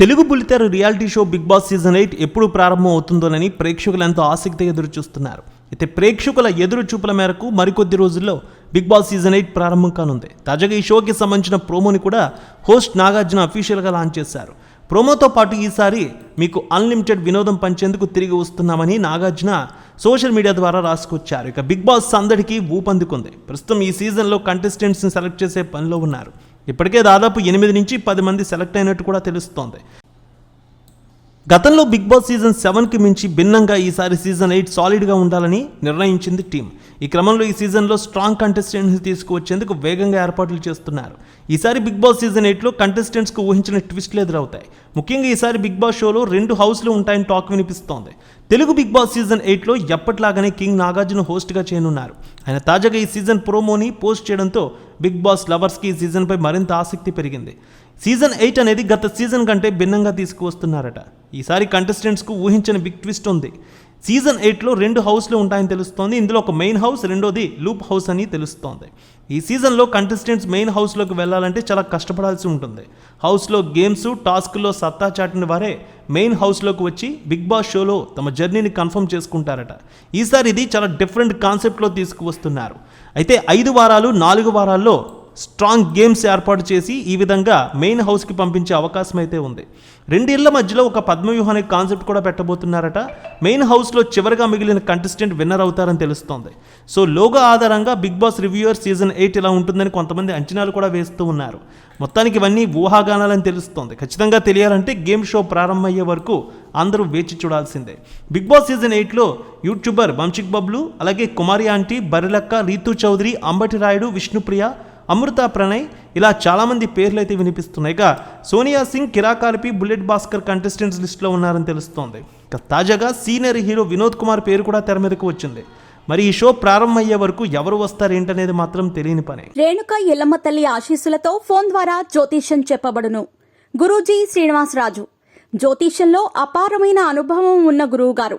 తెలుగు బుల్లితెర reality show Bigg Boss season eight ఎప్పుడు ప్రారంభం అవుతుందోనని ప్రేక్షకులు ఎంతో ఆసక్తిగా ఎదురు చూస్తున్నారు అయితే ప్రేక్షకుల ఎదురు చూపుల మేరకు మరికొద్ది రోజుల్లో బిగ్ బాస్ సీజన్ ఎయిట్ ప్రారంభం కానుంది. తాజాగా ఈ షోకి సంబంధించిన ప్రోమోని కూడా హోస్ట్ నాగార్జున అఫీషియల్గా లాంచ్ చేశారు. ప్రోమోతో పాటు ఈసారి మీకు అన్లిమిటెడ్ వినోదం పంచేందుకు తిరిగి వస్తున్నామని నాగార్జున సోషల్ మీడియా ద్వారా రాసుకొచ్చారు. ఇక బిగ్ బాస్ సందడికి ఊపందుకుంది. ప్రస్తుతం ఈ సీజన్లో కంటెస్టెంట్స్ని సెలెక్ట్ చేసే పనిలో ఉన్నారు. ఇప్పటికే దాదాపు ఎనిమిది నుంచి పది మంది సెలెక్ట్ అయినట్టు కూడా తెలుస్తోంది. గతంలో బిగ్ బాస్ సీజన్ సెవెన్కి మించి భిన్నంగా ఈసారి సీజన్ ఎయిట్ సాలిడ్గా ఉండాలని నిర్ణయించింది టీం ఈ క్రమంలో ఈ సీజన్లో స్ట్రాంగ్ కంటెస్టెంట్స్ తీసుకువచ్చేందుకు వేగంగా ఏర్పాట్లు చేస్తున్నారు. ఈసారి బిగ్ బాస్ సీజన్ ఎయిట్లో కంటెస్టెంట్స్కు ఊహించిన ట్విస్ట్లు ఎదురవుతాయి. ముఖ్యంగా ఈసారి బిగ్ బాస్ షోలో రెండు హౌస్లు ఉంటాయని టాక్ వినిపిస్తోంది. తెలుగు బిగ్ బాస్ సీజన్ ఎయిట్లో ఎప్పట్లాగానే కింగ్ నాగార్జున హోస్ట్గా చేయనున్నారు ఆయన తాజాగా ఈ సీజన్ ప్రోమోని పోస్ట్ చేయడంతో బిగ్ బాస్ లవర్స్కి ఈ సీజన్పై మరింత ఆసక్తి పెరిగింది. సీజన్ ఎయిట్ అనేది గత సీజన్ కంటే భిన్నంగా తీసుకువస్తున్నారట. ఈసారి కంటెస్టెంట్స్కు ఊహించని బిగ్ ట్విస్ట్ ఉంది. సీజన్ ఎయిట్లో రెండు హౌస్లు ఉంటాయని తెలుస్తోంది. ఇందులో ఒక మెయిన్ హౌస్ రెండోది లూప్ హౌస్ అని తెలుస్తోంది. ఈ సీజన్లో కంటెస్టెంట్స్ మెయిన్ హౌస్లోకి వెళ్ళాలంటే చాలా కష్టపడాల్సి ఉంటుంది. హౌస్లో గేమ్స్ టాస్క్లో సత్తా చాటిన వారే మెయిన్ హౌస్లోకి వచ్చి బిగ్ బాస్ షోలో తమ జర్నీని కన్ఫర్మ్ చేసుకుంటారట. ఈసారి ఇది చాలా డిఫరెంట్ కాన్సెప్ట్లో తీసుకువస్తున్నారు. అయితే ఐదు వారాలు నాలుగు వారాల్లో స్ట్రాంగ్ గేమ్స్ ఏర్పాటు చేసి ఈ విధంగా మెయిన్ హౌస్కి పంపించే అవకాశం అయితే ఉంది. రెండేళ్ళ మధ్యలో ఒక పద్మవ్యూహానికి కాన్సెప్ట్ కూడా పెట్టబోతున్నారట. మెయిన్ హౌస్లో చివరిగా మిగిలిన కంటెస్టెంట్ విన్నర్ అవుతారని తెలుస్తోంది. సో లోగో ఆధారంగా Bigg Boss reviewer season eight ఇలా ఉంటుందని కొంతమంది అంచనాలు కూడా వేస్తూ ఉన్నారు. మొత్తానికి ఇవన్నీ ఊహాగానాలని తెలుస్తోంది. ఖచ్చితంగా తెలియాలంటే గేమ్ షో ప్రారంభమయ్యే వరకు అందరూ వేచి చూడాల్సిందే. బిగ్ బాస్ సీజన్ ఎయిట్లో యూట్యూబర్ వంశిక్ బబ్లు అలాగే కుమారి ఆంటీ బరిలక్క రీతు చౌదరి అంబటి రాయుడు విష్ణుప్రియ అమృత ప్రణయ్ ఇలా చాలామంది పేర్లు అయితే వినిపిస్తున్నాయిగా సోనియా సింగ్ కిరాకార్పి బుల్లెట్ భాస్కర్ కంటెస్టెంట్స్ లిస్ట్లో ఉన్నారని తెలుస్తోంది. ఇక తాజాగా సీనియర్ హీరో వినోద్ కుమార్ పేరు కూడా తెర మీదకు వచ్చింది. మరి ఈ షో ప్రారంభమయ్యే వరకు ఎవరు వస్తారేంటనేది మాత్రం తెలియని పని. రేణుక ఎల్లమ్మ తల్లి ఆశీస్సులతో ఫోన్ ద్వారా జ్యోతిష్యం చెప్పబడును. గురూజీ శ్రీనివాసరాజు. జ్యోతిష్యంలో అపారమైన అనుభవం ఉన్న గురువు గారు